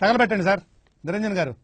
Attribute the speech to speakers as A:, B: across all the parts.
A: తగలబెట్టండి sir. Niranjan గారు.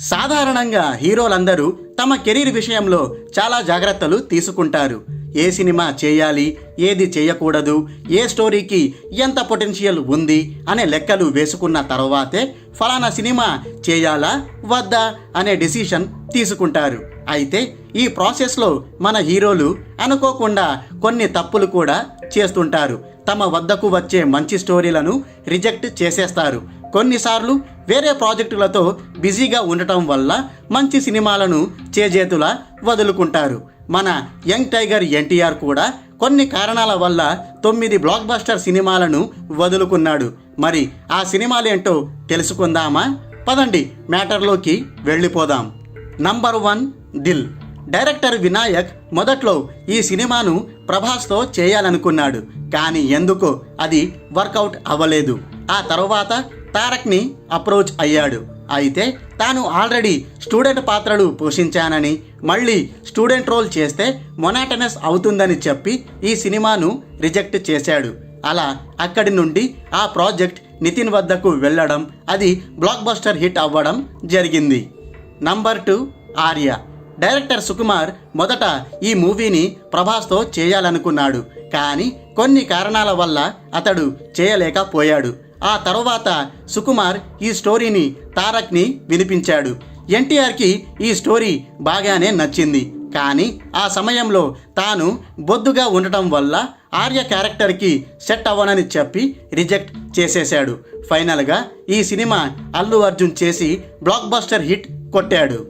B: సాధారణంగా హీరోలందరూ తమ కెరీర్ విషయంలో చాలా జాగ్రత్తలు తీసుకుంటారు. ఏ సినిమా చేయాలి ఏది చేయకూడదు ఏ స్టోరీకి ఎంత పొటెన్షియల్ ఉంది అనే లెక్కలు వేసుకున్న తర్వాతే ఫలానా సినిమా చేయాలా వద్దా అనే డెసిషన్ తీసుకుంటారు. అయితే ఈ ప్రాసెస్లో మన హీరోలు అనుకోకుండా కొన్ని తప్పులు కూడా చేస్తుంటారు. తమ వద్దకు వచ్చే మంచి స్టోరీలను రిజెక్ట్ చేసేస్తారు. కొన్నిసార్లు వేరే ప్రాజెక్టులతో బిజీగా ఉండటం వల్ల మంచి సినిమాలను చేజేతులా వదులుకుంటారు. మన యంగ్ టైగర్ ఎన్టీఆర్ కూడా కొన్ని కారణాల వల్ల తొమ్మిది బ్లాక్ బస్టర్ సినిమాలను వదులుకున్నాడు. మరి ఆ సినిమాలేంటో తెలుసుకుందామా? పదండి మ్యాటర్లోకి వెళ్ళిపోదాం. Number one Dil. Director Vinayak మొదట్లో ఈ సినిమాను ప్రభాస్తో చేయాలనుకున్నాడు. కానీ ఎందుకో అది వర్కౌట్ అవ్వలేదు. ఆ తర్వాత తారక్ని అప్రోచ్ అయ్యాడు. అయితే తాను ఆల్రెడీ స్టూడెంట్ పాత్రలు పోషించానని మళ్ళీ స్టూడెంట్ రోల్ చేస్తే మొనాటనస్ అవుతుందని చెప్పి ఈ సినిమాను రిజెక్ట్ చేశాడు. అలా అక్కడి నుండి ఆ ప్రాజెక్ట్ నితిన్ వద్దకు వెళ్ళడం అది బ్లాక్ బస్టర్ హిట్ అవ్వడం జరిగింది. Number two Arya. Director Sukumar మొదట ఈ మూవీని ప్రభాస్తో చేయాలనుకున్నాడు. కానీ కొన్ని కారణాల వల్ల అతడు చేయలేకపోయాడు. ఆ తర్వాత సుకుమార్ ఈ స్టోరీని తారక్ని వినిపించాడు. ఎన్టీఆర్కి ఈ స్టోరీ బాగానే నచ్చింది. కానీ ఆ సమయంలో తాను బొద్దుగా ఉండటం వల్ల ఆర్య క్యారెక్టర్కి సెట్ అవ్వనని చెప్పి రిజెక్ట్ చేసేశాడు. ఫైనల్గా ఈ సినిమా అల్లు అర్జున్ చేసి బ్లాక్ బస్టర్ హిట్ కొట్టాడు.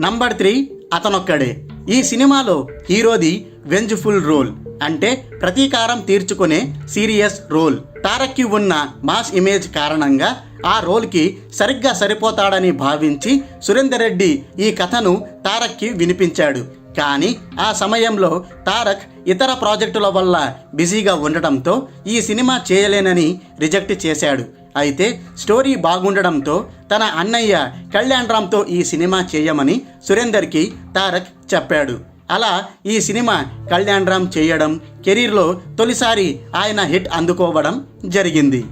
B: Number three Athanokkade. ఈ సినిమాలో హీరోది వెంజ్ఫుల్ రోల్ అంటే ప్రతీకారం తీర్చుకునే సీరియస్ రోల్. తారక్కి ఉన్న మాస్ ఇమేజ్ కారణంగా ఆ రోల్కి సరిగ్గా సరిపోతాడని భావించి సురేందర్ రెడ్డి ఈ కథను తారక్కి వినిపించాడు. కానీ ఆ సమయంలో తారక్ ఇతర ప్రాజెక్టుల వల్ల బిజీగా ఉండటంతో ఈ సినిమా చేయలేనని రిజెక్ట్ చేశాడు. అయితే స్టోరీ బాగుండడంతో తన అన్నయ్య కళ్యాణ్ రామ్తో ఈ సినిమా చేయమని సురేందర్కి తారక్ చెప్పాడు. అలా ఈ సినిమా కళ్యాణ్ రామ్ చేయడం కెరీర్లో తొలిసారి ఆయన హిట్ అందుకోవడం జరిగింది.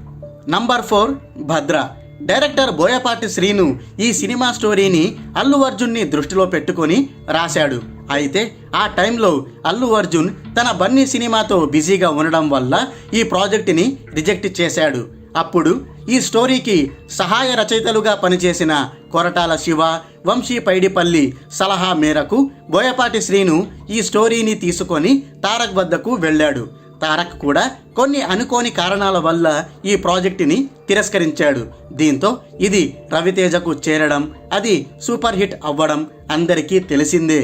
B: Number four Bhadra. Director Boyapati Srinu ఈ సినిమా స్టోరీని అల్లు అర్జున్ని దృష్టిలో పెట్టుకొని రాశాడు. అయితే ఆ టైంలో అల్లు అర్జున్ తన బన్నీ సినిమాతో బిజీగా ఉండడం వల్ల ఈ ప్రాజెక్టుని రిజెక్ట్ చేశాడు. అప్పుడు ఈ స్టోరీకి సహాయ రచయితలుగా పనిచేసిన కొరటాల శివ వంశీ పైడిపల్లి సలహా మేరకు బోయపాటి శ్రీను ఈ స్టోరీని తీసుకొని తారక్ వద్దకు వెళ్ళాడు. తారక్ కూడా కొన్ని అనుకోని కారణాల వల్ల ఈ ప్రాజెక్టుని తిరస్కరించాడు. దీంతో ఇది రవితేజకు చేరడం అది సూపర్ హిట్ అవ్వడం అందరికీ తెలిసిందే.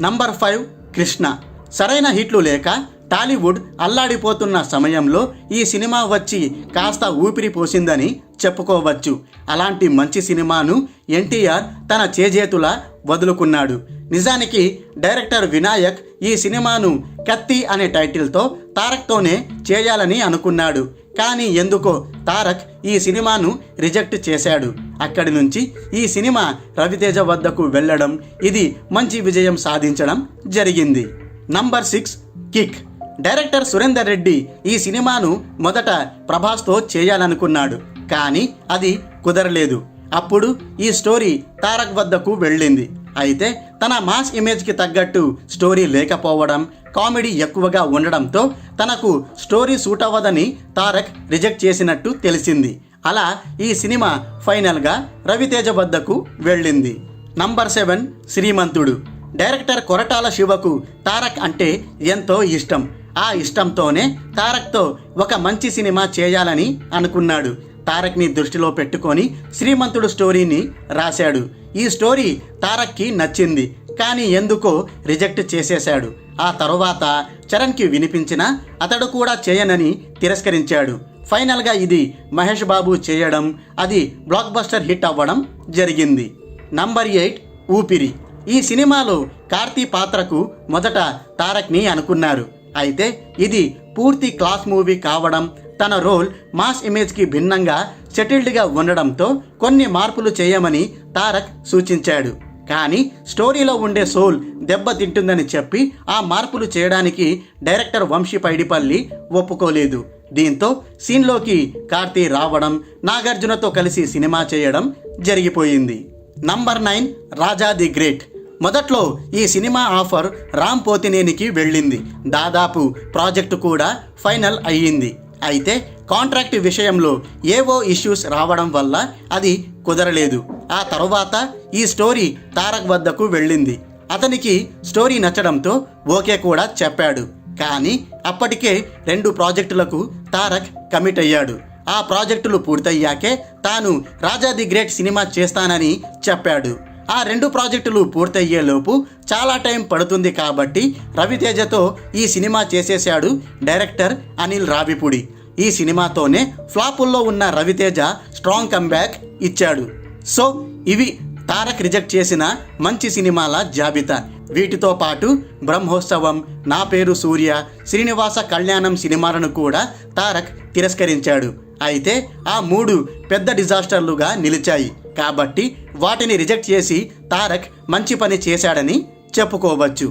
B: Number five Krishna. సరైన హిట్లు లేక టాలీవుడ్ అల్లాడిపోతున్న సమయంలో ఈ సినిమా వచ్చి కాస్త ఊపిరి పోసిందని చెప్పుకోవచ్చు. అలాంటి మంచి సినిమాను ఎన్టీఆర్ తన చేజేతుల వదులుకున్నాడు. నిజానికి డైరెక్టర్ వినాయక్ ఈ సినిమాను కత్తి అనే టైటిల్తో తారక్తోనే చేయాలని అనుకున్నాడు. కానీ ఎందుకో తారక్ ఈ సినిమాను రిజెక్ట్ చేశాడు. అక్కడి నుంచి ఈ సినిమా రవితేజ వద్దకు వెళ్ళడం ఇది మంచి విజయం సాధించడం జరిగింది. Number six kick. Director Surender Reddy ఈ సినిమాను మొదట ప్రభాస్తో చేయాలనుకున్నాడు. కానీ అది కుదరలేదు. అప్పుడు ఈ స్టోరీ తారక్ వద్దకు వెళ్ళింది. అయితే తన మాస్ ఇమేజ్కి తగ్గట్టు స్టోరీ లేకపోవడం కామెడీ ఎక్కువగా ఉండడంతో తనకు స్టోరీ సూట్ అవ్వదని తారక్ రిజెక్ట్ చేసినట్టు తెలిసింది. అలా ఈ సినిమా ఫైనల్గా రవితేజ వద్దకు వెళ్ళింది. Number seven Srimanthudu. Director Koratala శివకు తారక్ అంటే ఎంతో ఇష్టం. ఆ ఇష్టంతోనే తారక్తో ఒక మంచి సినిమా చేయాలని అనుకున్నాడు. తారక్ని దృష్టిలో పెట్టుకొని శ్రీమంతుడు స్టోరీని రాశాడు. ఈ స్టోరీ తారక్కి నచ్చింది కానీ ఎందుకో రిజెక్ట్ చేసేశాడు. ఆ తరువాత చరణ్కి వినిపించిన అతడు కూడా చేయనని తిరస్కరించాడు. ఫైనల్గా ఇది మహేష్ బాబు చేయడం అది బ్లాక్ బస్టర్ హిట్ అవ్వడం జరిగింది. నంబర్ ఎయిట్ ఊపిరి. ఈ సినిమాలో కార్తీ పాత్రకు మొదట తారక్ని అనుకున్నారు. అయితే ఇది పూర్తి క్లాస్ మూవీ కావడం తన రోల్ మాస్ ఇమేజ్కి భిన్నంగా సెటిల్డ్గా ఉండడంతో కొన్ని మార్పులు చేయమని తారక్ సూచించాడు. కానీ స్టోరీలో ఉండే సోల్ దెబ్బతింటుందని చెప్పి ఆ మార్పులు చేయడానికి డైరెక్టర్ వంశీ పైడిపల్లి ఒప్పుకోలేదు. దీంతో సీన్లోకి కార్తీ రావడం నాగార్జునతో కలిసి సినిమా చేయడం జరిగిపోయింది. Number nine Raja the great. మొదట్లో ఈ సినిమా ఆఫర్ రామ్ పోతినేనికి వెళ్ళింది. దాదాపు ప్రాజెక్టు కూడా ఫైనల్ అయ్యింది. అయితే కాంట్రాక్ట్ విషయంలో ఏవో ఇష్యూస్ రావడం వల్ల అది కుదరలేదు. ఆ తరువాత ఈ స్టోరీ తారక్ వద్దకు వెళ్ళింది. అతనికి స్టోరీ నచ్చడంతో ఓకే కూడా చెప్పాడు. కానీ అప్పటికే రెండు ప్రాజెక్టులకు తారక్ కమిట్ అయ్యాడు. ఆ ప్రాజెక్టులు పూర్తయ్యాకే తాను రాజా ది గ్రేట్ సినిమా చేస్తానని చెప్పాడు. ఆ రెండు ప్రాజెక్టులు పూర్తయ్యేలోపు చాలా టైం పడుతుంది కాబట్టి రవితేజతో ఈ సినిమా చేసేశాడు డైరెక్టర్ అనిల్ రావిపూడి. ఈ సినిమాతోనే ఫ్లాపుల్లో ఉన్న రవితేజ స్ట్రాంగ్ కంబ్యాక్ ఇచ్చాడు. సో ఇవి తారక్ రిజెక్ట్ చేసిన మంచి సినిమాల జాబితా. వీటితో పాటు బ్రహ్మోత్సవం నా పేరు సూర్య శ్రీనివాస కళ్యాణం సినిమాలను కూడా తారక్ తిరస్కరించాడు. అయితే ఆ మూడు పెద్ద డిజాస్టర్లుగా నిలిచాయి. కాబట్టి వాటిని రిజెక్ట్ చేసి తారక్ మంచి పని చేశాడని చెప్పుకోవచ్చు.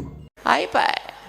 C: అయిపోయి